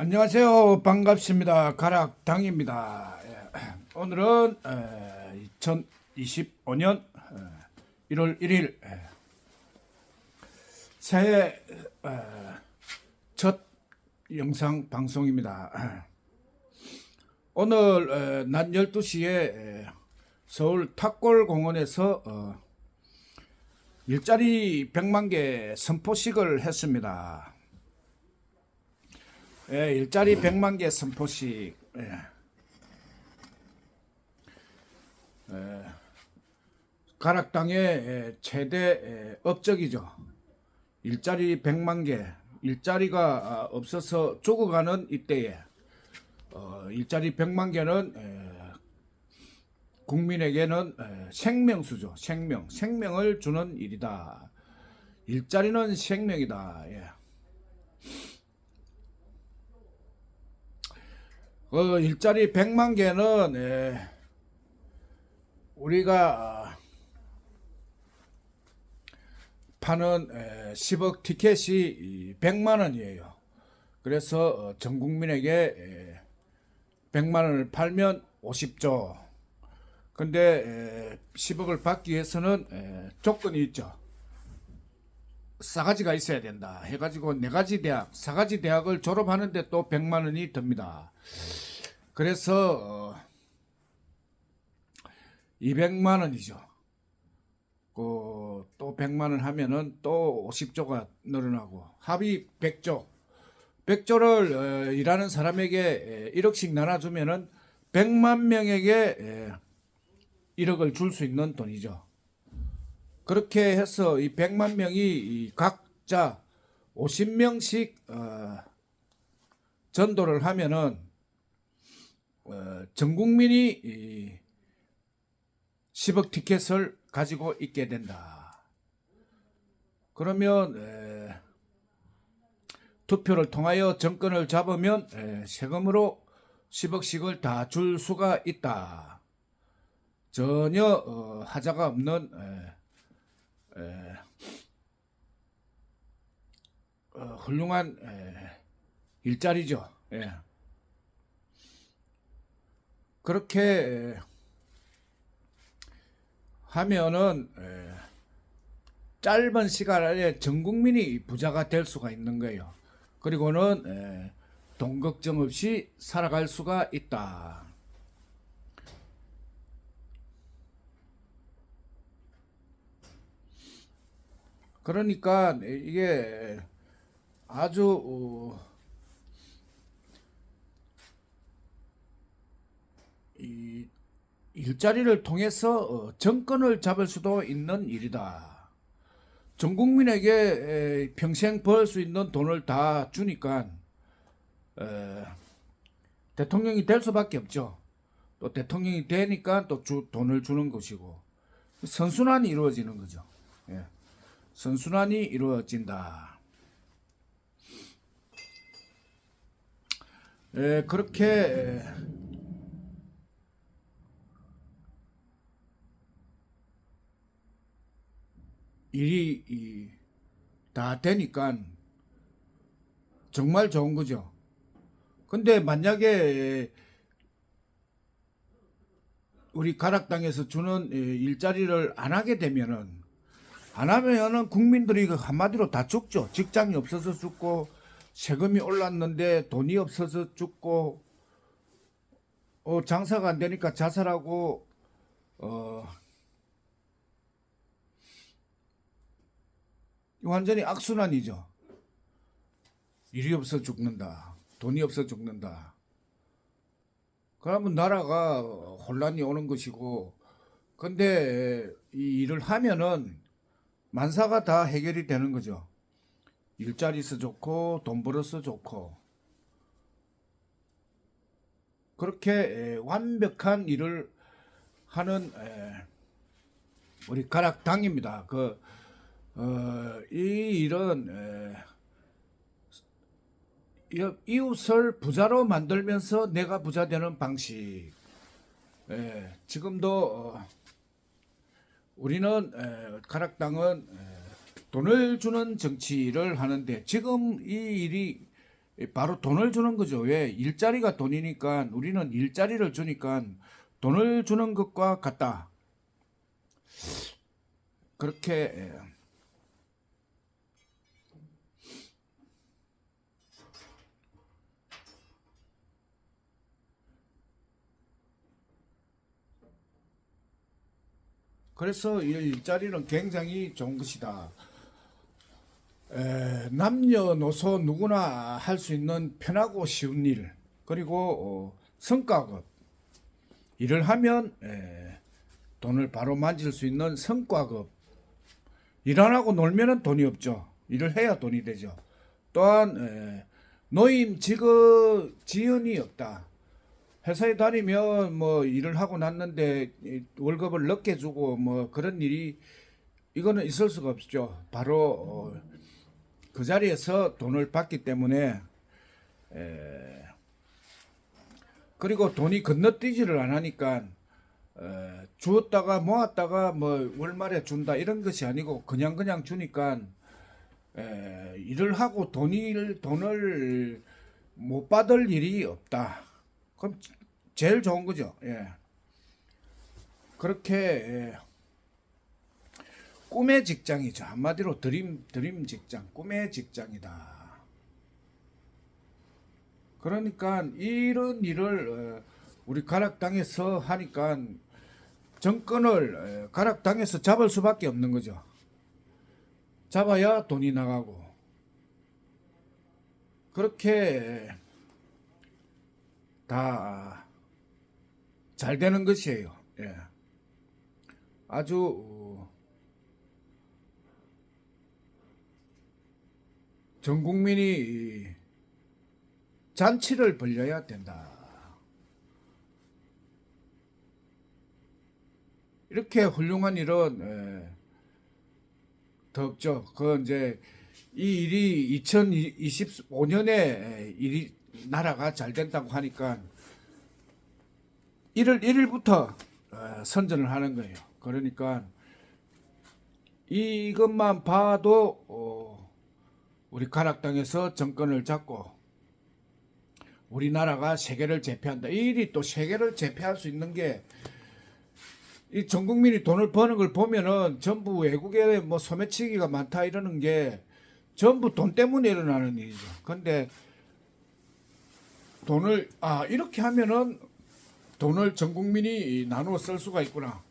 안녕하세요. 반갑습니다. 가락당입니다. 예, 오늘은 2025년 1월 1일 새해 어, 첫 영상 방송입니다. 오늘 어, 낮 12시에 서울 탁골공원에서 어, 일자리 100만 개 선포식을 했습니다. 예, 일자리 100만 개 선포식. 예. 예, 가락당의 예, 최대 예, 업적이죠. 일자리 100만 개. 일자리가 아, 없어서 죽어가는 이때에 어, 일자리 100만 개는 예, 국민에게는 예, 생명수죠. 생명. 생명을 주는 일이다. 일자리는 생명이다. 예. 그 일자리 100만 개는 예, 우리가 파는 예, 10억 티켓이 100만 원이에요. 그래서 어, 전 국민에게 예, 100만 원을 팔면 50조. 근데 예, 10억을 받기 위해서는 예, 조건이 있죠. 싸가지가 있어야 된다. 해가지고 네 가지 대학, 사가지 대학을 졸업하는데 또 100만 원이 듭니다. 그래서 어, 200만 원이죠. 그또 100만 원 하면은 또 50조가 늘어나고 합이 100조. 100조를 어, 일하는 사람에게 1억씩 나눠주면은 100만 명에게 에, 1억을 줄 수 있는 돈이죠. 그렇게 해서 이 100만 명이 이 각자 50명씩 어, 전도를 하면은 어, 전 국민이 이 10억 티켓을 가지고 있게 된다. 그러면 에, 투표를 통하여 정권을 잡으면 에, 세금으로 10억씩을 다 줄 수가 있다. 전혀 어, 하자가 없는 에, 에, 어, 훌륭한 에, 일자리죠. 예. 그렇게 에, 하면은 에, 짧은 시간 안에 전 국민이 부자가 될 수가 있는 거예요. 그리고는 에, 돈 걱정 없이 살아갈 수가 있다. 그러니까 이게 아주 어, 이 일자리를 통해서 어, 정권을 잡을 수도 있는 일이다. 전 국민에게 에, 평생 벌 수 있는 돈을 다 주니까 에, 대통령이 될 수밖에 없죠. 또 대통령이 되니까 또 주, 돈을 주는 것이고 선순환이 이루어지는 거죠. 예. 선순환이 이루어진다. 에, 그렇게 에, 일이 이, 다 되니까 정말 좋은 거죠. 근데 만약에 우리 가락당에서 주는 에, 일자리를 안 하게 되면은 안 하면은 국민들이 그 한마디로 다 죽죠. 직장이 없어서 죽고 세금이 올랐는데 돈이 없어서 죽고 어, 장사가 안 되니까 자살하고 어, 완전히 악순환이죠. 일이 없어 죽는다. 돈이 없어 죽는다. 그러면 나라가 혼란이 오는 것이고, 근데 이 일을 하면은 만사가 다 해결이 되는 거죠. 일자리 있어 좋고, 돈 벌어서 좋고. 그렇게 에, 완벽한 일을 하는 에, 우리 가락당입니다. 그 어, 이 일은 에, 이- 이웃을 부자로 만들면서 내가 부자 되는 방식. 에, 지금도 어, 우리는 에, 가락당은 에, 돈을 주는 정치를 하는데 지금 이 일이 바로 돈을 주는 거죠. 왜? 일자리가 돈이니까 우리는 일자리를 주니까 돈을 주는 것과 같다. 그렇게 그래서 이 일자리는 굉장히 좋은 것이다. 에, 남녀노소 누구나 할 수 있는 편하고 쉬운 일 그리고 어, 성과급. 일을 하면 에, 돈을 바로 만질 수 있는 성과급. 일 안 하고 놀면은 돈이 없죠. 일을 해야 돈이 되죠. 또한 에, 노임 직업 지연이 없다 회사에 다니면 뭐 일을 하고 났는데 이 월급을 늦게 주고 뭐 그런 일이 이거는 있을 수가 없죠 바로 어, 그 자리에서 돈을 받기 때문에 에, 그리고 돈이 건너뛰지를 안 하니까 에, 주었다가 모았다가 뭐 월말에 준다 이런 것이 아니고 그냥 그냥 주니까 에, 일을 하고 돈을 돈을 못 받을 일이 없다. 그럼 제일 좋은 거죠. 예. 그렇게 예. 꿈의 직장이죠. 한마디로 드림 드림 직장, 꿈의 직장이다. 그러니까 이런 일을 어, 우리 가락당에서 하니까 정권을 어, 가락당에서 잡을 수밖에 없는 거죠. 잡아야 돈이 나가고 그렇게 다 잘 되는 것이에요. 예. 아주 어, 전 국민이 잔치를 벌려야 된다. 이렇게 훌륭한 일은 에, 더 없죠. 그 이제 이 일이 2025년에 일이 나라가 잘 된다고 하니까 1월 1일부터 어, 선전을 하는 거예요. 그러니까 이것만 봐도 어, 우리 가락당에서 정권을 잡고 우리나라가 세계를 제패한다. 이 일이 또 세계를 제패할 수 있는 게 이 전 국민이 돈을 버는 걸 보면은 전부 외국에 뭐 소매치기가 많다 이러는 게 전부 돈 때문에 일어나는 일이죠. 근데 돈을 아 이렇게 하면은 돈을 전 국민이 나누어 쓸 수가 있구나.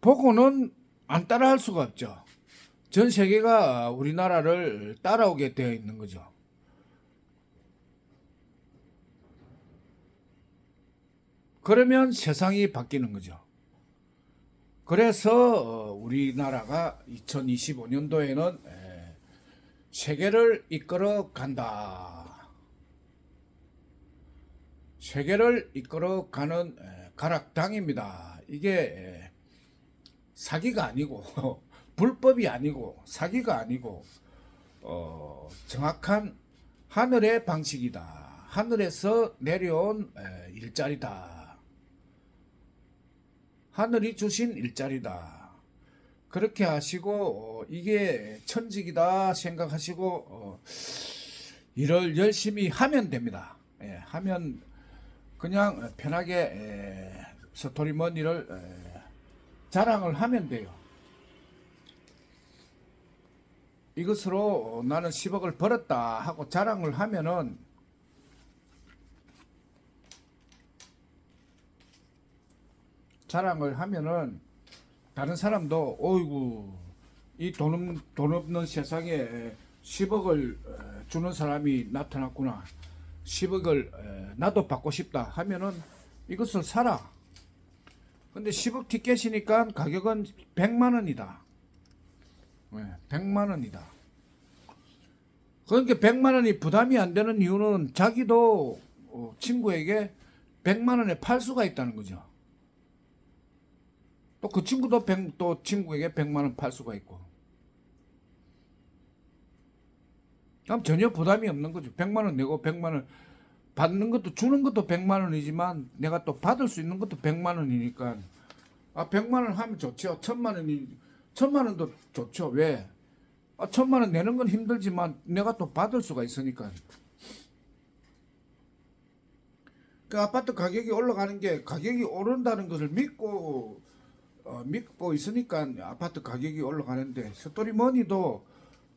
보고는 안 따라할 수가 없죠. 전 세계가 우리나라를 따라오게 되어 있는 거죠. 그러면 세상이 바뀌는 거죠. 그래서 어, 우리나라가 2025년도에는 세계를 이끌어 간다. 세계를 이끌어 가는 가락당입니다. 이게 사기가 아니고 불법이 아니고 사기가 아니고 어, 정확한 하늘의 방식이다. 하늘에서 내려온 일자리다. 하늘이 주신 일자리다. 그렇게 하시고 어, 이게 천직이다 생각하시고 어, 일을 열심히 하면 됩니다. 예, 하면 그냥 편하게 에, 스토리머니를 에, 자랑을 하면 돼요. 이것으로 나는 10억을 벌었다 하고 자랑을 하면은 자랑을 하면은 다른 사람도 어이구 이돈 없는, 돈 없는 세상에 10억을 주는 사람이 나타났구나. 10억을 나도 받고 싶다 하면은 이것을 사라. 근데 10억 티켓이니까 가격은 100만 원이다. 네, 100만 원이다. 그러니까 100만 원이 부담이 안 되는 이유는 자기도 어, 친구에게 100만 원에 팔 수가 있다는 거죠. 또 그 친구도 100, 또 친구에게 100만 원 팔 수가 있고. 그럼 전혀 부담이 없는 거죠. 100만 원 내고 100만 원 받는 것도 주는 것도 100만 원이지만 내가 또 받을 수 있는 것도 100만 원이니까 아 100만 원 하면 좋죠. 1000만 원이 1000만 원도 좋죠. 왜? 아, 천만 원 내는 건 힘들지만 내가 또 받을 수가 있으니까. 그 아파트 가격이 올라가는 게 가격이 오른다는 것을 믿고 어, 믿고 있으니까 아파트 가격이 올라가는데 스토리 머니도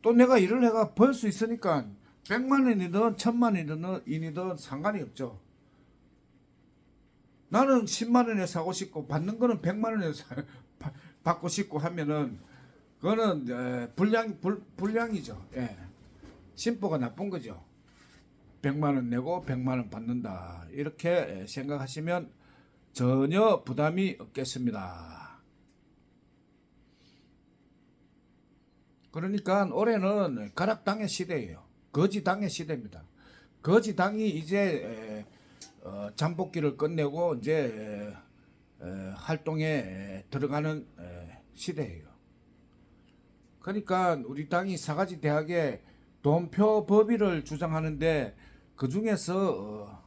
또 내가 일을 해가 벌 수 있으니까 100만 원이든 1000만 원이든 상관이 없죠. 나는 10만 원에 사고 싶고 받는 거는 100만 원에 사, 바- 받고 싶고 하면은 그거는 에, 불량 불, 불량이죠. 예. 심보가 나쁜 거죠. 100만 원 내고 100만 원 받는다. 이렇게 에, 생각하시면 전혀 부담이 없겠습니다. 그러니까 올해는 가락당의 시대예요. 거지당의 시대입니다. 거지당이 이제 에, 어, 잠복기를 끝내고 이제 활동에 에, 들어가는 에, 시대예요. 그러니까 우리 당이 사가지 대학에 돈표 법의를 주장하는데 그 중에서 어,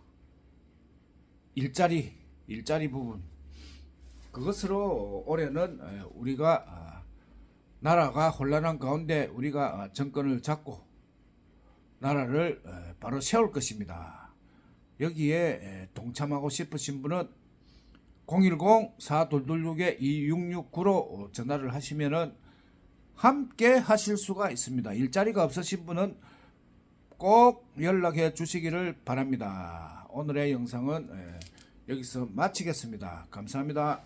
일자리 일자리 부분 그것으로 올해는 에, 우리가 아, 나라가 혼란한 가운데 우리가 아, 정권을 잡고 나라를 에, 바로 세울 것입니다. 여기에 에, 동참하고 싶으신 분은 010-4226-2669로 전화를 하시면은 함께 하실 수가 있습니다. 일자리가 없으신 분은 꼭 연락해 주시기를 바랍니다. 오늘의 영상은 에, 여기서 마치겠습니다. 감사합니다.